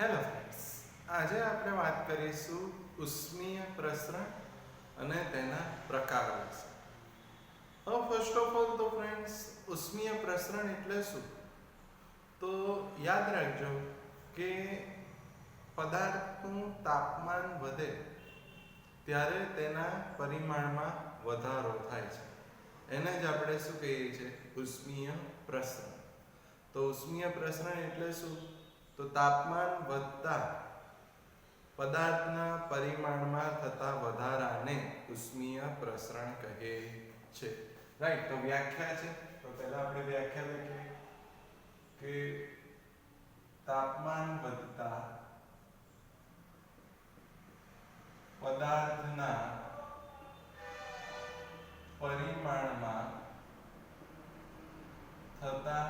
Hello friends આજે આપણે વાત કરીશું ઉષ્મીય પ્રસરણ અને તેના પ્રકારો વિશે. હવે ફર્સ્ટ ઓફ ઓલ તો ફ્રેન્ડ્સ ઉષ્મીય પ્રસરણ એટલે શું? તો યાદ રાખજો કે પદાર્થનું તાપમાન વધે ત્યારે તેના પરિમાણમાં વધારો થાય છે. એને જ આપણે શું કહીએ છીએ? ઉષ્મીય પ્રસરણ. તો ઉષ્મીય પ્રસરણ એટલે શું? તો તાપમાન વધતા પદાર્થના પરિમાણમાં થતા વધારાને ઉષ્મીય પ્રસરણ કહે છે. રાઈટ તો વ્યાખ્યા છે. તો પહેલા આપણે વ્યાખ્યા લખીએ કે તાપમાન વધતા પદાર્થના પરિમાણમાં થતા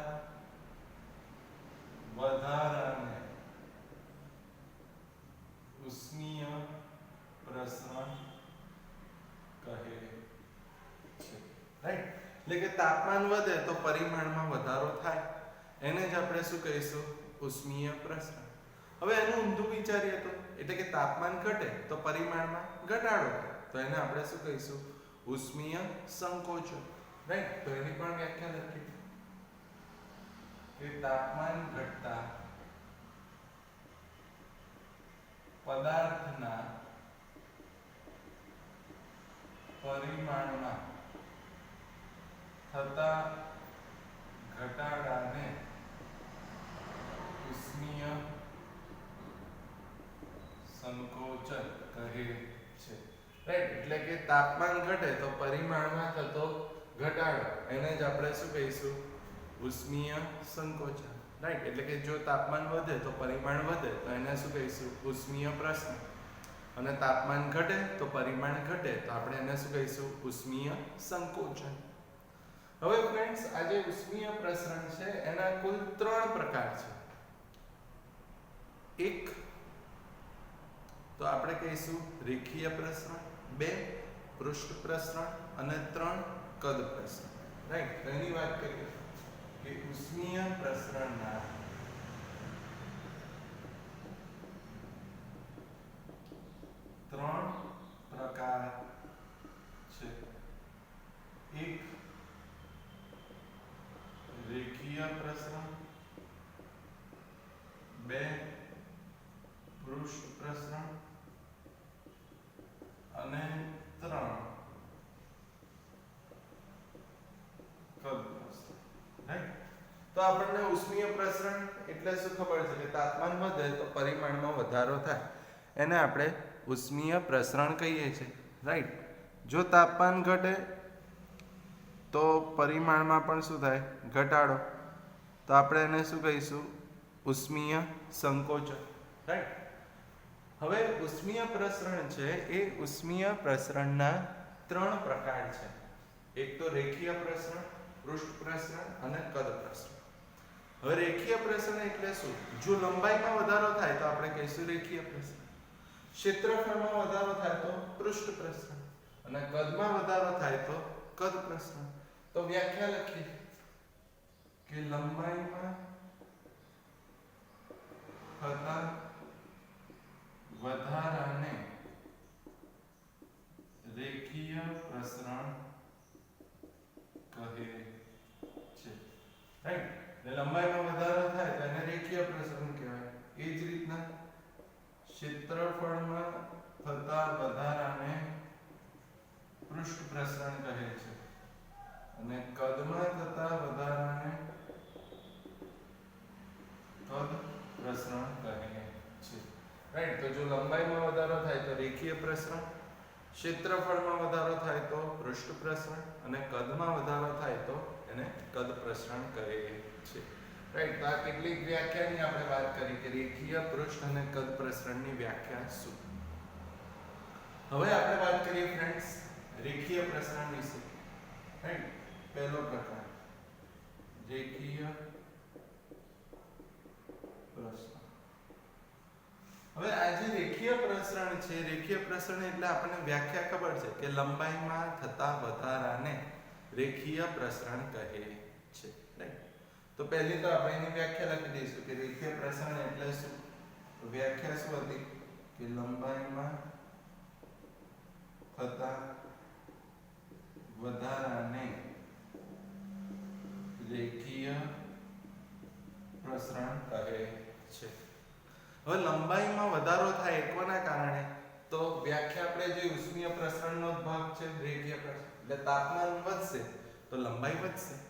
વધારાને ઉષ્મીય પ્રસરણ કહે છે. રાઈટ એટલે કે તાપમાન વધે તો પરિમાણમાં વધારો થાય. એને જ આપણે શું કહીશું? ઉષ્મીય પ્રસરણ. હવે એનું ઊંધું વિચારીએ તો. એટલે કે તાપમાન ઘટે તો પરિમાણમાં ઘટાડો તો એને આપણે શું કહીશું? ઉષ્મીય સંકોચન રાઈટ તો એની પણ વ્યાખ્યા લખી. કે તાપમાન ઘટતા પદાર્થના પરિમાણમાં થતા ઘટાડાને ઉષ્મીય સંકોચન કહે છે. રાઈટ એટલે કે તાપમાન ઘટે તો પરિમાણમાં થતો ઘટાડો. એને જ આપણે શું કહીશું? ઉષ્મીય સંકોચન. રાઈટ એટલે કે જો તાપમાન વધે તો પરિમાણ વધે, તો એને શું કહીશું? ઉષ્મીય પ્રશ્ન. અને તાપમાન ઘટે તો પરિમાણ ઘટે, તો આપણે એને શું કહીશું? ઉષ્મીય સંકોચન. હવે ફ્રેન્ડ્સ આ જે ઉષ્મીય પ્રસરણ છે, એના કુલ ત્રણ પ્રકાર છે. એક, તો આપણે કહીશું રેખીય પ્રસરણ. બે, પૃષ્ઠ પ્રસરણ. અને ત્રણ, કદ પ્રસરણ. રાઈટ તો એની વાત કરીએ. કે ઉષ્મીય પ્રસરણના ત્રણ પ્રકાર છે. એક રેખીય પ્રસરણ બે પૃષ્ઠ પ્રસરણ અને ત્રણ કદ પ્રસરણ રાઈટ તો આપણને ઉષ્મીય પ્રસરણ એટલે શું ખબર છે કે તાપમાન વધે તો પરિમાણમાં વધારો થાય. એને આપણે ઉષ્મીય પ્રસરણ કહીએ છીએ. રાઈટ જો તાપમાન ઘટે તો પરિમાણમાં પણ શું થાય? ઘટાડો. તો આપણે એને શું કહીશું? ઉષ્મીય સંકોચન. રાઈટ હવે ઉષ્મીય પ્રસરણ છે એ ઉષ્મીય પ્રસરણના ત્રણ પ્રકાર છે. એક તો રેખીય પ્રસરણ, પૃષ્ઠ પ્રસરણ અને કદ પ્રસરણ. હવે રેખીય પ્રસરણ એટલે શું? જો લંબાઈમાં વધારો થાય તો આપણે કહીશું રેખીય પ્રસરણ. ક્ષેત્રફળમાં વધારો થાય તો પૃષ્ઠ પ્રસરણ. અને કદમાં વધારો થાય તો કદ પ્રસરણ. તો વ્યાખ્યા લખી કે લંબાઈમાં થતા વધારાને રેખીય પ્રસરણ કહે છે. રાઈટ લંબાઈમાં વધારો થાય તો એને રેખીય પ્રસરણ કહેવાય. એ જ રીતના ક્ષેત્રફળમાં થતા વધારાને પૃષ્ઠ પ્રસરણ કહે છે. અને કદમાં થતા વધારાને કદ પ્રસરણ કહે છે. રાઈટ તો જો લંબાઈમાં વધારો થાય તો રેખીય પ્રસરણ, ક્ષેત્રફળમાં વધારો થાય તો પૃષ્ઠ પ્રસરણ, અને કદમાં વધારો થાય તો એને કદ પ્રસરણ કહે છે. રાઈટ તો આ કેટલીક વ્યાખ્યાની આપણે વાત કરી, કે રેખીય પૃષ્ઠ અને કદ પ્રસરણની વ્યાખ્યા શું? હવે આપણે વાત કરીએ ફ્રેન્ડ્સ રેખીય પ્રસરણ વિશે. રાઈટ પહેલો પ્રકાર. રેખીય હવે આ જે રેખીય પ્રસરણ છે, રેખીય પ્રસરણ એટલે આપણને વ્યાખ્યા ખબર છે કે લંબાઈમાં થતા વધારાને રેખીય પ્રસરણ કહે છે. તો પહેલી તો આપણે એની વ્યાખ્યા લખી દઈશું કે રેખીય પ્રસરણ એટલે શું? વ્યાખ્યા શું હતી? કે લંબાઈમાં થતા વધારાને રેખીય પ્રસરણ કહે છે. હવે લંબાઈમાં વધારો થાય એકવાના કારણે તો વ્યાખ્યા આપણે જે ઉષ્મીય પ્રસરણનો ભાગ છે, રેખીય પ્રસરણ. એટલે તાપમાન વધશે તો લંબાઈ વધશે.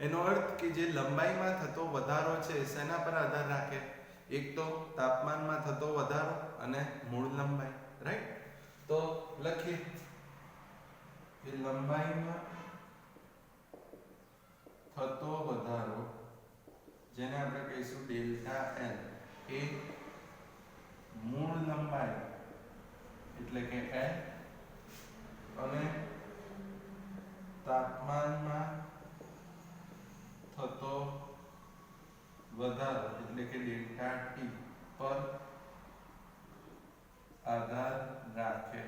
એનો અર્થ કે જે લંબાઈમાં થતો વધારો છે, શેના પર આધાર રાખે? એક તો તાપમાનમાં થતો વધારો અને મૂળ લંબાઈ રાઈટ તો લખીએ. કે લંબાઈમાં થતો વધારો, જેને આપણે કહીશું ડેલ્ટા એલ, એ મૂળ લંબાઈ, એટલે કે એલ, અને તાપમાનમાં થતો વધારો, એટલે કે ડેલ્ટા ટી પર આધાર રાખે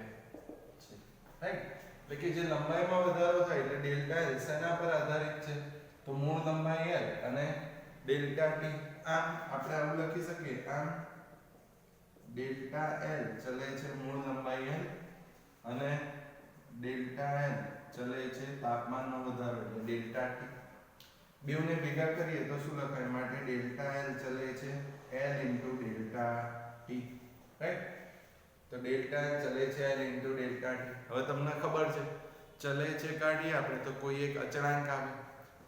છે. રાઈટ એટલે કે જે લંબાઈમાં વધારો થાય, એટલે ડેલ્ટા એલ શેના પર આધારિત છે. તો મૂળ લંબાઈ એલ અને ડેલ્ટા ટી આમ આપણે આવું લખી શકીએ. આમ ડેલ્ટા એલ ચલે છે મૂળ લંબાઈ એલ અને ડેલ્ટા એલ ચલે છે તાપમાનનો વધારો, એટલે ડેલ્ટા ટી. બેવને ભેગા કરીએ તો શું લખાય? માટે ડેલ્ટા એલ ચલે છે. L into delta T right તો ડેલ્ટા એલ ચલે છે એલ ઇન્ટુ ડેલ્ટા ટી હવે તમને ખબર છે. ચલે છે કાઢીએ આપણે, તો કોઈ એક અચળાંક આવે.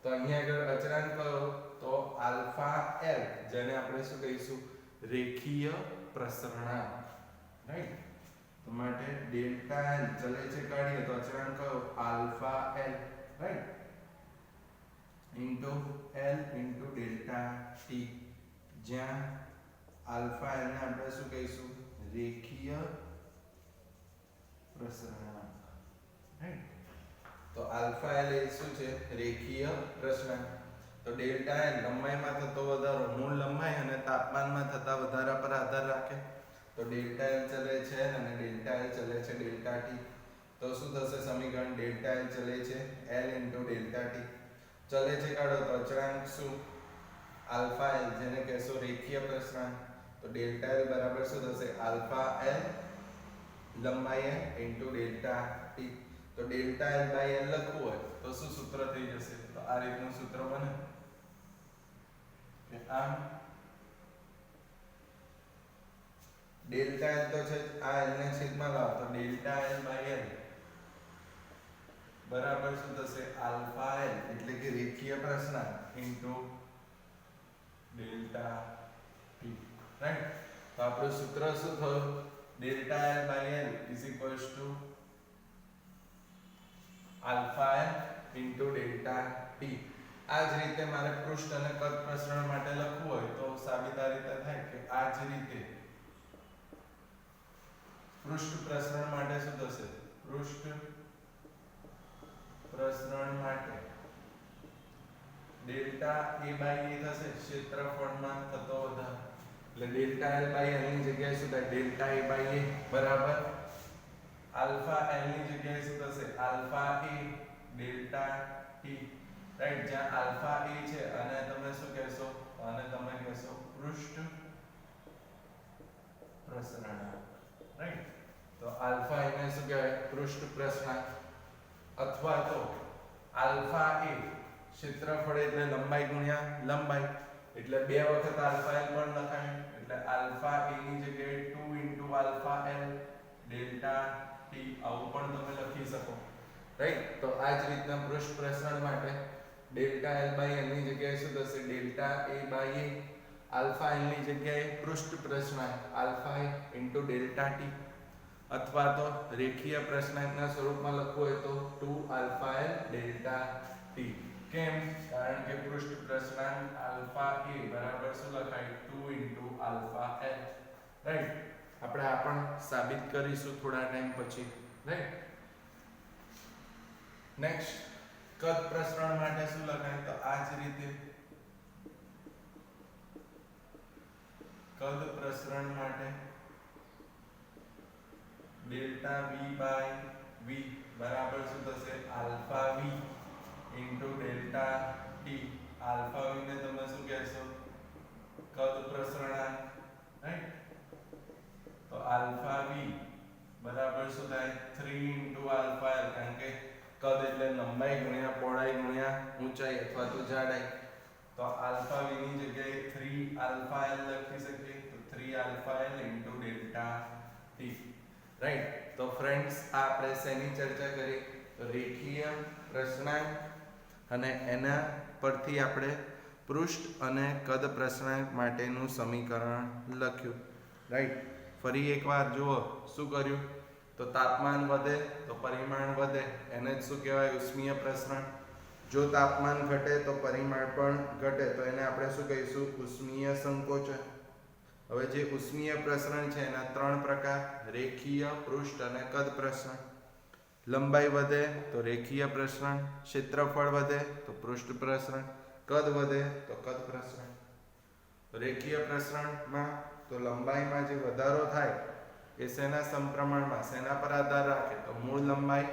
તો અહીંયા આગળ અચળાંક કયો? તો આલ્ફા એલ જેને આપણે શું કહીશું? રેખીય પ્રસરણાંક રાઈટ તો માટે ડેલ્ટા એલ ચલે છે, કાઢીએ તો અચળાંક કયો? Alpha L right into L into delta T જ્યાં આલ્ફા એલ ને આપણે શું કહીશું? રેખીય પ્રસરણાંક રાઈટ તો આલ્ફા એલ એ શું છે? રેખીય પ્રસરણાંક તો ડેલ્ટા એલ લંબાઈમાં થતો વધારો, મૂળ લંબાઈ અને તાપમાનમાં થતા વધારા પર આધાર રાખે. તો ડેલ્ટા એલ ચલે છે અને ડેલ્ટા એલ ચલે છે ડેલ્ટા ટી તો શું થશે સમીકરણ? ડેલ્ટા એલ ચલે છે એલ ઇન્ટુ ડેલ્ટા ટી ચલે છે કાઢો તો અચળાંક શું આલ્ફા એલ જેને કહેશો રેખીય પ્રસરણ તો ડેલ્ટા એલ બરાબર શું થશે આલ્ફા એલ લંબાઈ એલ ઇન્ટુ ડેલ્ટા ટી તો ડેલ્ટા એલ બાય એલ લખવું હોય તો શું સૂત્ર થઈ જશે તો આ રીતનું સૂત્ર બને કે આમ ડેલ્ટા એલ તો છે આ એલ ને છેદમાં લાવો તો ડેલ્ટા એલ બાય એલ બરાબર શું થશે? આલ્ફા એલ એટલે કે રેખીય પ્રસરણાંક ઇન્ટુ ડેલ્ટા ટી રાઈટ તો આપણું સૂત્ર શું થયું? Delta L by L is equals to alpha L into delta T આ જ રીતે મારે પૃષ્ઠ અને કદ પ્રસરણ માટે લખવું હોય તો સાબિત આ રીતે થાય કે આ જ રીતે પૃષ્ઠ પ્રસરણ માટે શું થશે? પૃષ્ઠ પ્રસરણ માટે. ડેલ્ટા એ બાય એ થશે, ક્ષેત્રફળમાં થતો વધારો. એટલે ડેલ્ટા એલ બાય એલની જગ્યાએ શું થાય? ડેલ્ટા એ બાય એ બરાબર? આલ્ફા એલની જગ્યાએ શું થશે? Alpha A delta T right જ્યાં આલ્ફા એ છે, અને તમે શું કહેશો? અને તમે કહેશો પૃષ્ઠ પ્રસરણાંક રાઈટ તો આલ્ફા એને શું કહેવાય? પૃષ્ઠ પ્રસરણાંક અથવા તો આલ્ફા એ ક્ષેત્રફળ એટલે લંબાઈ ગુણ્યા લંબાઈ. એટલે બે વખત આલ્ફા એલ પણ લખાય. એટલે આલ્ફા એ ની જગ્યાએ 2 into alpha L delta T આવું પણ તમે લખી શકો. રાઈટ? તો આ જ રીતના પૃષ્ઠ પ્રસરણ માટે ડેલ્ટા એલ બાય એલની જગ્યાએ શું થશે? Delta A by A. Alpha એલની જગ્યાએ પૃષ્ઠ પ્રસરણ. Alpha A into delta T. અથવા તો રેખીય પ્રશ્નાંકના સ્વરૂપમાં લખવું હોય તો 2 આલ્ફા એલ ડેલ્ટા ટી. કેમ? કારણ કે પૃષ્ઠ પ્રશ્નાંક આલ્ફા એ બરાબર શું લખાય? 2 ઇન્ટુ આલ્ફા એલ રાઈટ? આપણે આ પણ સાબિત કરીશું થોડા ટાઈમ પછી. રાઈટ? નેક્સ્ટ, કદ પ્રસરણ માટે શું લખાય? તો આ જ રીતે કદ પ્રસરણ માટે ડેલ્ટા v બાય v બરાબર શું થશે alpha v into delta t. Alpha v ને તમે શું કહેશો કદ પ્રસરણાંક રાઈટ આલ્ફા v બરાબર શું થાય 3 ઇન્ટુ આલ્ફા l કારણ કે કદ એટલે લંબાઈ ગુણ્યા પહોળાઈ ગુણ્યા ઊંચાઈ અથવા તો જાડાઈ તો આલ્ફા v ની જગ્યાએ 3 આલ્ફા l લખી શકીએ તો 3 alpha l into delta t right તો ફ્રેન્ડ્સ આપણે શેની ચર્ચા કરી? રેખીય પ્રશ્નાંક અને એના પરથી આપણે પૃષ્ઠ અને કદ પ્રશ્નાંક માટેનું સમીકરણ લખ્યું. રાઈટ ફરી એકવાર જુઓ, શું કર્યું? તો તાપમાન વધે, તો પરિમાણ વધે. એને જ શું કહેવાય? ઉષ્મીય પ્રસરણ. જો તાપમાન ઘટે, તો પરિમાણ પણ ઘટે. તો એને આપણે શું કહીશું? ઉષ્મીય સંકોચન. હવે જે ઉષ્મીય પ્રસરણ છે, એના ત્રણ પ્રકાર, રેખીય, પૃષ્ઠ અને કદ પ્રસરણ. લંબાઈ વધે તો રેખીય પ્રસરણ, ક્ષેત્રફળ વધે તો પૃષ્ઠ પ્રસરણ, કદ વધે તો કદ પ્રસરણ. રેખીય પ્રસરણમાં તો લંબાઈમાં જે વધારો થાય, એ શેના સંપ્રમણમાં, શેના પર આધાર રાખે? તો મૂળ લંબાઈ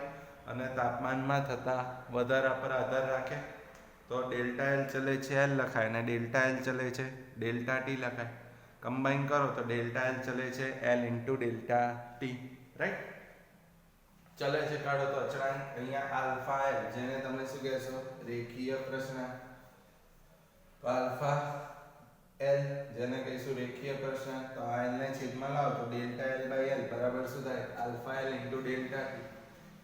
અને તાપમાનમાં થતા વધારા પર આધાર રાખે. તો ડેલ્ટા એલ ચલે છે, એલ લખાય અને ડેલ્ટા એલ ચલે છે, ડેલ્ટા ટી લખાય. કમ્બાઈન કરો તો ડેલ્ટા એલ ચલે છે, L into delta T, right? ચલે છે કાઢો તો અચળાંક, અહીંયા આલ્ફા એલ, જેને તમે શું કહેશો? રેખીય પ્રશ્ન. આલ્ફા એલ, જેને કહીશું રેખીય પ્રશ્ન, તો આ એલ ને છેદમાં લાવો તો ડેલ્ટા એલ બાય એલ, બરાબર શું થાય? Alpha L into delta T.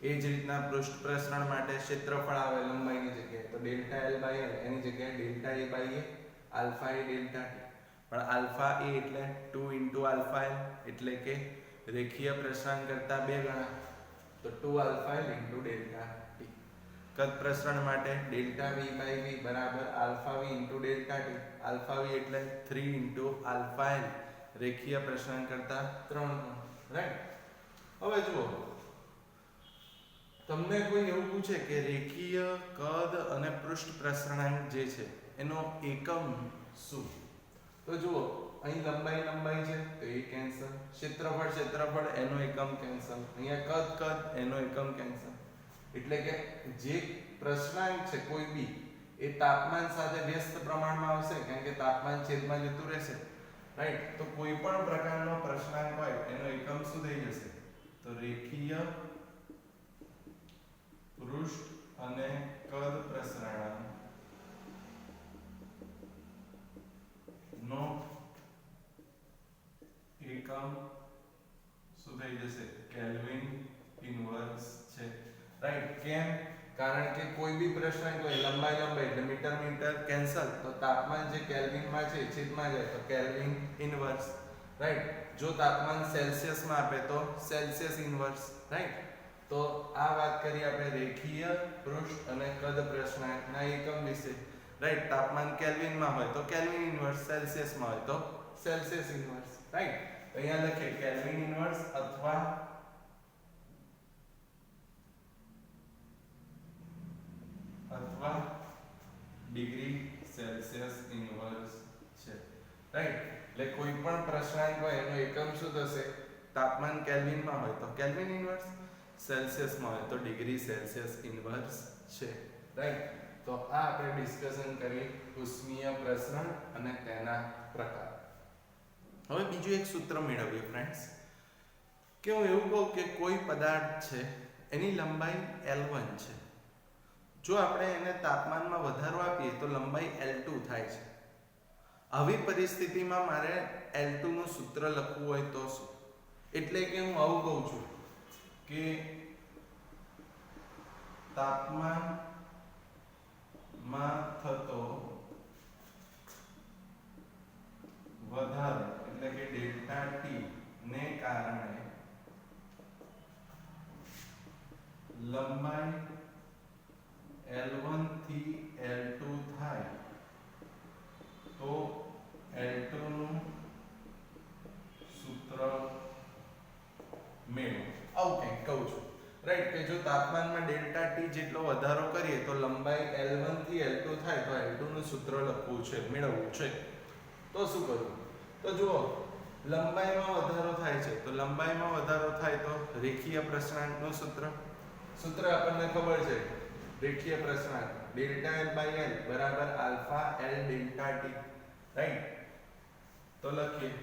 એ જ રીતના પૃષ્ઠ પ્રસરણ માટે ક્ષેત્રફળ આવે લંબાઈની જગ્યાએ. તો ડેલ્ટા એલ બાય એલ, એની જગ્યાએ delta A by A, alpha A delta T. પણ આલ્ફા એ એટલે ટુ ઇન્ટુ આલ્ફા એટલે કે રેખીય પ્રસરણ કરતા બે ગણા. તો two alpha L into delta કદ પ્રસરણ માટે ડેલ્ટા વી બાય વી બરાબર alpha V into delta T. Alpha V એટલે થ્રી ઇન્ટુ આલ્ફા એલ રેખીય પ્રસરણ કરતા ત્રણ ગણા. રાઈટ હવે જુઓ. તમને કોઈ એવું પૂછે કે રેખીય કદ અને પૃષ્ઠ પ્રસરણાંક જે છે, એનો એકમ શું? તો જુઓ, અહીં લંબાઈ લંબાઈ છે, તો એ કેન્સલ ક્ષેત્રફળ ક્ષેત્રફળ, એનો એકમ કેન્સલ અહીંયા કદ કદ, એનો એકમ કેન્સલ એટલે કે જે પ્રશ્નાંક છે, કોઈ બી, એ તાપમાન સાથે વ્યસ્ત પ્રમાણમાં આવશે, કારણ કે તાપમાન છેદમાં જતું રહેશે. રાઈટ તો કોઈ પણ પ્રકારનો પ્રશ્નાંક હોય, એનો એકમ શું થઈ જશે? તો રેખીય, પૃષ્ઠ અને કદ પ્રસરણાંક નો એકમ શું થઈ જશે કેલ્વિન ઇન્વર્સ છે રાઈટ કેમ કારણ કે કોઈ બી પ્રશ્ન કોઈ લંબાઈ લંબાઈ, એટલે મીટર મીટર કેન્સલ તો તાપમાન જે કેલ્વિનમાં છે છેદમાં જાય, તો કેલ્વિન ઇન્વર્સ રાઈટ જો તાપમાન સેલ્સિયસમાં આપે, તો સેલ્સિયસ ઇન્વર્સ રાઈટ તો આ વાત કરી આપણે રેખીય પૃષ્ઠ અને કદ પ્રશ્નાંકના એકમ વિશે. રાઈટ તાપમાન કેલ્વિનમાં હોય તો કેલ્વિન ઇન્વર્સ સેલ્સિયસમાં હોય તો સેલ્સિયસ ઇન્વર્સ રાઈટ તો અહીંયા લખે કેલ્વિન ઇન્વર્સ અથવા અથવા ડિગ્રી સેલ્સિયસ ઇન્વર્સ છે. રાઈટ એટલે કોઈ પણ પ્રશ્નાંક હોય એનો એકમ શું થશે? તાપમાન કેલ્વિનમાં હોય તો કેલ્વિન ઇન્વર્સ સેલ્સિયસમાં હોય તો ડિગ્રી સેલ્સિયસ ઇન્વર્સ છે. રાઈટ તો આ આપણે ડિસ્કશન કરી ઉષ્મીય પ્રસરણ અને તેના પ્રકાર. હવે બીજું એક સૂત્ર મેળવીએ ફ્રેન્ડ્સ કે હું એવું કહું કે કોઈ પદાર્થ છે, એની લંબાઈ L1 છે. જો આપણે એને તાપમાનમાં વધારો આપીએ, તો લંબાઈ L2 થાય છે. આવી પરિસ્થિતિમાં મારે L2 નું સૂત્ર લખવું હોય તો શું? એટલે કે હું આવું કહું છું કે તાપમાન માં થતો વધારો એટલે કે ડેલ્ટા ટી ને કારણે લંબાઈ L1 થી L2 થાય તો L2 નું સૂત્ર મેળવો આવું કંઈક કહું છું રાઈટ કે જો તાપમાનમાં ડેલ્ટા ટી જેટલો વધારો કરીએ તો લંબાઈ L1 થી L2 થાય તો L2 નું સૂત્ર લખવું છે, મેળવવું છે. તો શું કરવું તો જુઓ, લંબાઈમાં વધારો થાય છે. તો લંબાઈમાં વધારો થાય તો રેખીય પ્રસરણનું સૂત્ર? સૂત્ર આપણને ખબર છે. રેખીય પ્રસરણ, ડેલ્ટા L બાય L બરાબર alpha L delta T right? તો લખીએ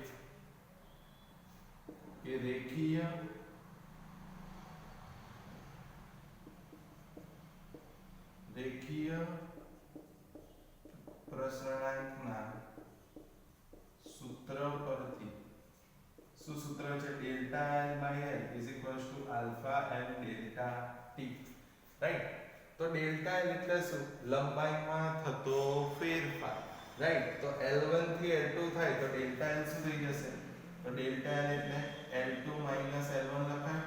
કે રેખીય રેખીય સૂત્ર પરથી. શું સૂત્ર છે? Delta L by L is equals to alpha M delta T. Right તો ડેલ્ટા એલ એટલે શું? લંબાઈમાં થતો ફેરફાર. રાઈટ તો L1 થી L2 થાય, તો ડેલ્ટા એલ શું થઈ જશે? તો ડેલ્ટા એલ એટલે L2 માઇનસ L1 લખાય.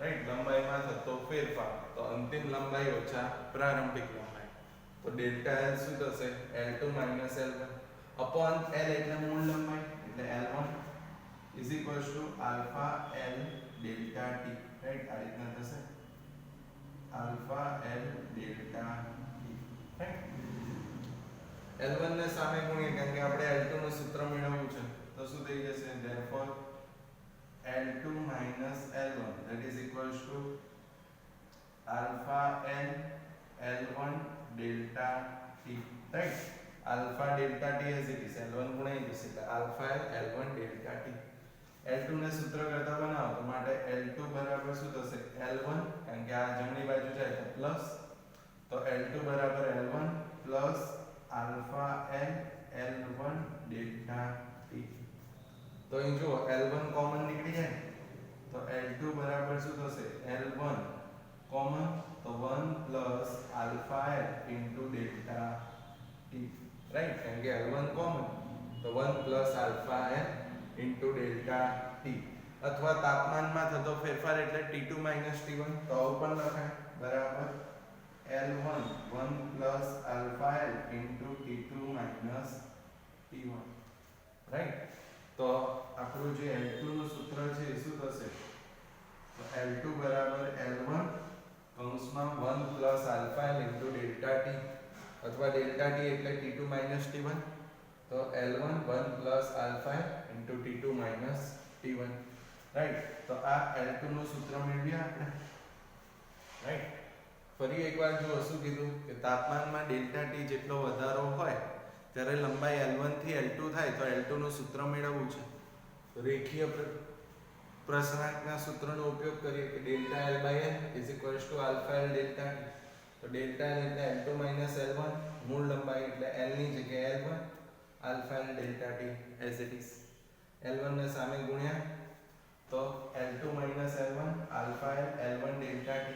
રાઈટ લંબાઈમાં થતો ફેરફાર. તો અંતિમ લંબાઈ ઓછા પ્રારંભિક લંબાઈ. તો ડેલ્ટા L શું થશે L2 L1 અપોન L એટલે મૂળ લંબાઈ એટલે L1 is equals to alpha L delta T right આ રીતના થશે alpha L delta T right L1 ને સામે ગુણીએ કારણ કે આપણે L2 નું સૂત્ર મેળવવું છે તો શું થઈ જશે therefore L2 minus L1 that is equals to alpha L L1 delta T, right? Alpha delta T as it is L1 ગુણાઈ જશે એટલે L L1 delta T. L2 ને સૂત્ર કરતા બનાવો, તો માટે L2 બરાબર શું થશે? L1 કારણ કે આ જમણી બાજુ જાય તો પ્લસ તો L2 બરાબર L1 plus alpha L L1 delta T. તો અહીં જુઓ L1 કોમન નીકળી જાય. તો L2 બરાબર શું થશે? L1 કોમન તો 1 plus alpha L into delta T right કારણ કે L1 કોમન તો 1 plus alpha L into delta T અથવા તાપમાનમાં થતો ફેરફાર એટલે T2 T1 તો આવું પણ લખાય. બરાબર? L1 1 plus alpha L into T2 T1 right તો આપણું જે L2 નું સૂત્ર છે એ શું થશે? તો L2 બરાબર L1 કૌંસમાં 1 plus alpha L into delta T અથવા ડેલ્ટા ટી એટલે T2 T1 તો L1 1 plus alpha into T2 minus T1 right? તો આ L2 નું સૂત્ર મેળવ્યા આપણે. રાઈટ? ફરી એકવાર જો શું કીધું કે તાપમાનમાં ડેલ્ટા T જેટલો વધારો હોય ત્યારે લંબાઈ L1 થી L2 થાય, તો L2 નું સૂત્ર મેળવવું છે. રેખીય પ્રસરણાંકના સૂત્રનો ઉપયોગ કરીએ કે delta L by L is equals to alpha L delta તો ડેલ્ટા એલ એટલે L2 માઇનસ L1 મૂળ લંબાઈ એટલે એલની જગ્યાએ L1 alpha delta T T as it is. L1 ને સામે ગુણ્યા તો L2 minus L1 alpha L L1 delta T.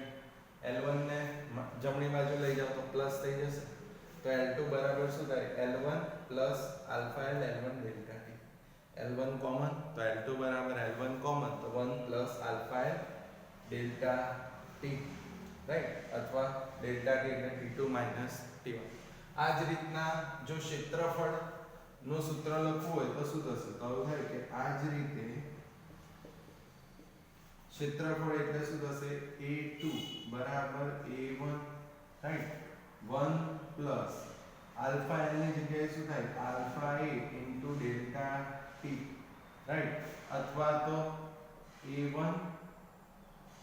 L1 ને મ- જમણી બાજુ લઈ જાઓ તો પ્લસ થઈ જશે. તો L2 બરાબર શું થાય? L1 plus alpha L L1 delta T. L1 common તો L2 બરાબર L1 કોમન તો 1 plus alpha L delta T right અથવા ડેલ્ટા T એટલે T2 minus T1 આ જ રીતના જો ક્ષેત્રફળનું સૂત્ર લખવું હોય તો શું થશે? તો આવું થાય કે આ જ રીતે ક્ષેત્રફળ એટલે શું થશે? A2 બરાબર a1 રાઈટ 1 પ્લસ આલ્ફા એલની જગ્યાએ શું થાય? Alpha A into delta t right અથવા તો A one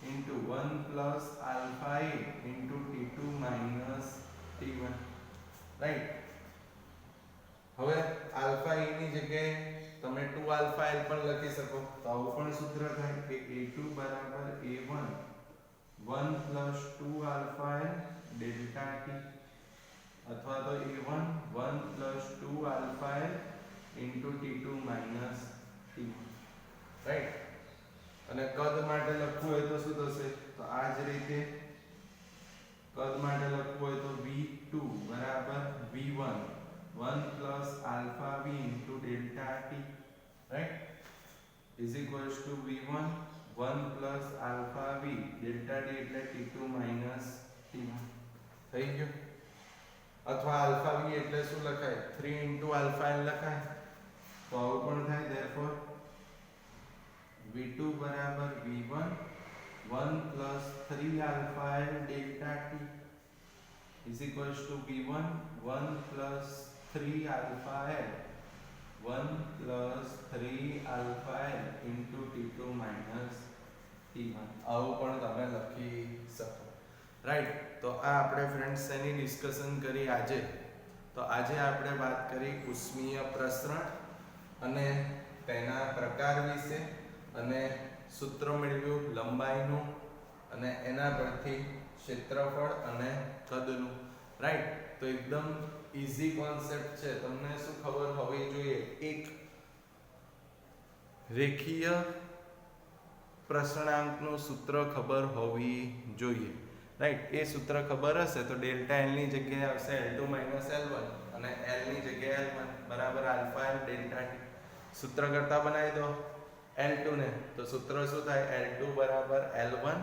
into one plus alpha A into t2 minus T one right હવે આલ્ફા એ ની જગ્યાએ તમે 2 આલ્ફા એલ પણ લખી શકો. તો આવું પણ સૂત્ર થાય કે a2 બરાબર a1 1 plus 2 alpha L delta T અથવા તો a1 1 plus 2 alpha l into t2 minus t. Right અને કદ માટે લખવું હોય તો શું થશે? તો આ જ રીતે કદ માટે લખવું હોય તો v2 બરાબર v1 1 plus alpha v into delta t. Right? Is equals to v1 1 plus alpha v. Delta t એટલે t2 minus t1 થઈ ગયું? અથવા આલ્ફા વી એટલે શું લખાય? 3 ઇન્ટુ આલ્ફા l લખાય. તો આવું પણ થાય therefore v2 બરાબર v1 1 plus 3 alpha l delta t is equals to v1 1 plus 3 alpha l 1 plus 3 alpha l into t2 minus t1 આવું પણ તમે લખી શકો રાઈટ તો આ આપણે ફ્રેન્ડ્સ એની ડિસ્કશન કરી આજે તો આજે આપણે વાત કરી ઉષ્મીય પ્રસરણ અને તેના પ્રકાર વિશે અને સૂત્ર મેળવ્યું, લંબાઈનું અને એના પરથી ક્ષેત્રફળ અને કદનું. રાઈટ તો એકદમ ઇઝી કોન્સેપ્ટ છે. તમને શું ખબર હોવી જોઈએ? એક રેખીય પ્રસણાંકનું સૂત્ર ખબર હોવી જોઈએ. રાઈટ એ સૂત્ર ખબર હશે તો ડેલ્ટા એલની જગ્યાએ આવશે L two minus L one અને એલની જગ્યાએ એલ વન બરાબર? આલ્ફા એલ ડેલ્ટા ટી સૂત્ર કરતા બનાવી દો. એલ ટુ ને. તો સૂત્ર શું થાય? એલ ટુ બરાબર L one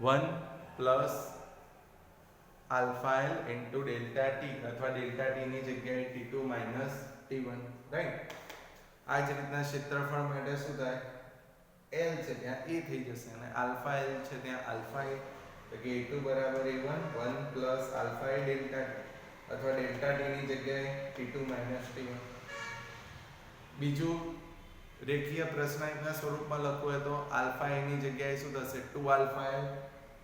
one plus alpha L into delta T અથવા ડેલ્ટા ટી ની જગ્યાએ T two minus T one right આ જ રીતના ક્ષેત્રફળ માટે શું થાય? એલ છે, ત્યાં એ થઈ જશે અને આલ્ફા એલ છે, ત્યાં આલ્ફા એ તો એ ટુ બરાબર A one one plus alpha A delta T અથવા ડેલ્ટા ટી ની જગ્યાએ T two minus T one બીજું, રેખીય પ્રશ્નાંકના સ્વરૂપમાં લખવું હોય તો આલ્ફા એ ની જગ્યાએ શું થશે? ટુ આલ્ફા એમ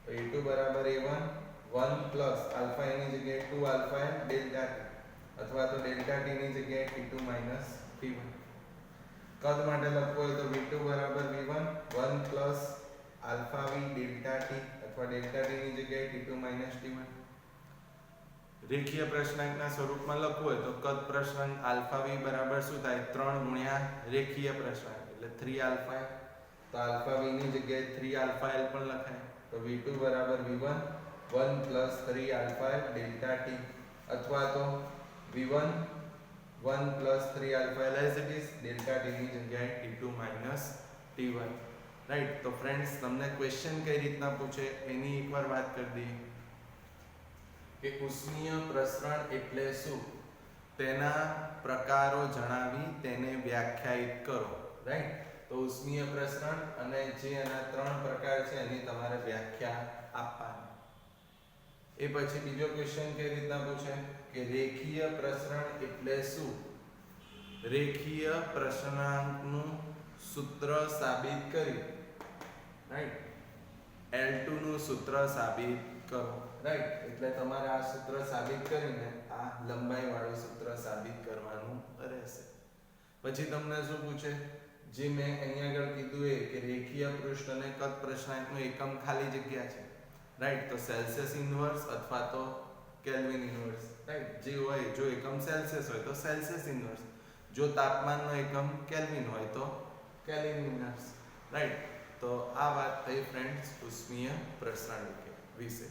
તો એ ટુ બરાબર A one one plus alpha A ની જગ્યાએ two alpha M delta T અથવા તો ડેલ્ટા ટી ની જગ્યાએ T two minus T one કદ માટે લખવું હોય તો v2 બરાબર v1 1 plus alpha V delta T અથવા ડેલ્ટા ટી ની જગ્યાએ t2 માઇનસ t1 રેખીય પ્રશ્નાંકના સ્વરૂપમાં લખવું હોય તો કદ પ્રશ્નાંક આલ્ફા વી બરાબર શું થાય? ત્રણ ગુણ્યા રેખીય પ્રશ્નાંક. એટલે થ્રી આલ્ફા તો આલ્ફા વી ની જગ્યાએ થ્રી આલ્ફા એલ પણ લખાય. તો વી ટુ બરાબર v1 1 plus three alpha delta T અથવા તો v1 1 plus 3 alpha L as it is, delta T ની જગ્યાએ T two minus T one. Right તો ફ્રેન્ડ્સ તમને ક્વેશ્ચન કઈ રીતના પૂછે એની એકવાર વાત કરી દઈએ. કે ઉષ્મીય પ્રસરણ એટલે શું? તેના પ્રકારો જણાવી તેને વ્યાખ્યાયિત કરો રાઈટ તો ઉષ્મીય પ્રસરણ અને જે એના ત્રણ પ્રકાર છે એની તમારે વ્યાખ્યા આપવાની. એ પછી બીજો ક્વેશ્ચન કઈ રીતના પૂછે? કે રેખીય પ્રસરણ એટલે શું? રેખીય પ્રસરણાંકનું સૂત્ર સાબિત કરી રાઈટ L2 નું સૂત્ર સાબિત કરો. રાઈટ એટલે તમારે આ સૂત્ર સાબિત કરીને આ લંબાઈ વાળું સૂત્ર સાબિત કરવાનું રહેશે. પછી તમને શું પૂછે? જે મેં અહીંયા આગળ કીધું એ કે રેખીય પૃષ્ઠ અને કદ પ્રશ્નાંકનો એકમ ખાલી જગ્યા છે. રાઈટ તો સેલ્સિયસ ઇન્વર્સ અથવા તો કેલ્વિન ઇન્વર્સ રાઈટ જે હોય, જો એકમ સેલ્સિયસ હોય તો સેલ્સિયસ ઇન્વર્સ જો તાપમાનનો એકમ કેલ્વિન હોય તો કેલ્વિન ઇન્વર્સ રાઈટ તો આ વાત થઈ ફ્રેન્ડ્સ ઉષ્મીય પ્રસરણ વિશે.